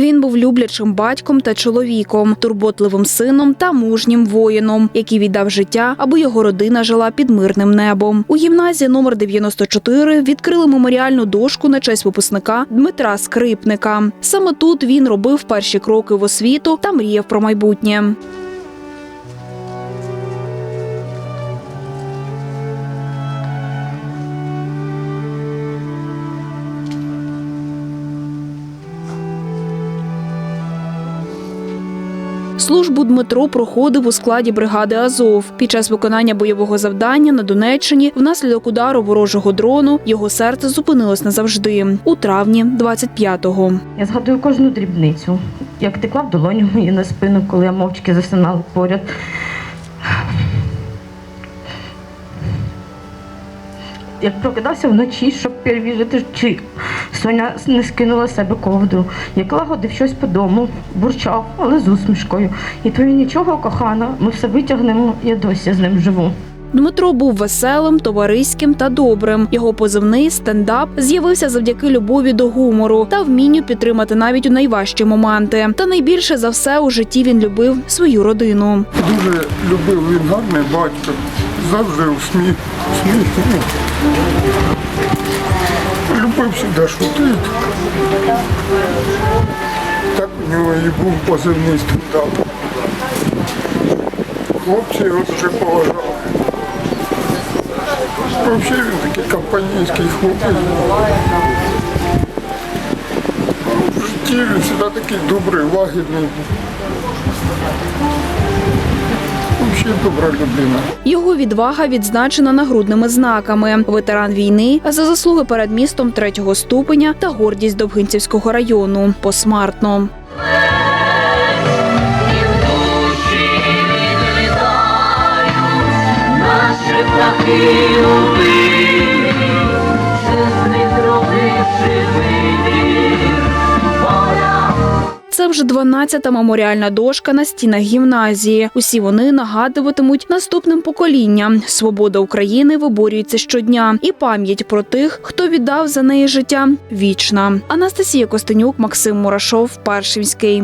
Він був люблячим батьком та чоловіком, турботливим сином та мужнім воїном, який віддав життя, аби його родина жила під мирним небом. У гімназії номер 94 відкрили меморіальну дошку на честь випускника Дмитра Скрипника. Саме тут він робив перші кроки в освіту та мріяв про майбутнє. Службу Дмитро проходив у складі бригади Азов. Під час виконання бойового завдання на Донеччині внаслідок удару ворожого дрону його серце зупинилось назавжди у травні 25-го. Я згадую кожну дрібницю, як текла в долоню мені на спину, коли я мовчки засинала поряд. Як прокидався вночі, щоб перевірити, чи Соня не скинула з себе ковдру, як лагодив щось по дому, бурчав, але з усмішкою. І твоє нічого, кохана, ми все витягнемо, я досі з ним живу. Дмитро був веселим, товариським та добрим. Його позивний стендап з'явився завдяки любові до гумору та вмінню підтримати навіть у найважчі моменти. Та найбільше за все у житті він любив свою родину. Дуже любив він гарний батько, завжди у Любив завжди шутити. Так у нього і був позивний стендап. Хлопці його дуже поважали. Взагалі він такий компанійський хлопець. В житті він завжди такий добрий, лагідний. Взагалі добра людина. Його відвага відзначена нагрудними знаками: ветеран війни за заслуги перед містом третього ступеня та гордість Довгинцівського району посмертно. Наші птахи Це вже 12-та меморіальна дошка на стінах гімназії. Усі вони нагадуватимуть наступним поколінням. Свобода України виборюється щодня, і пам'ять про тих, хто віддав за неї життя, вічна. Анастасія Костенюк, Максим Мурашов, Першинський.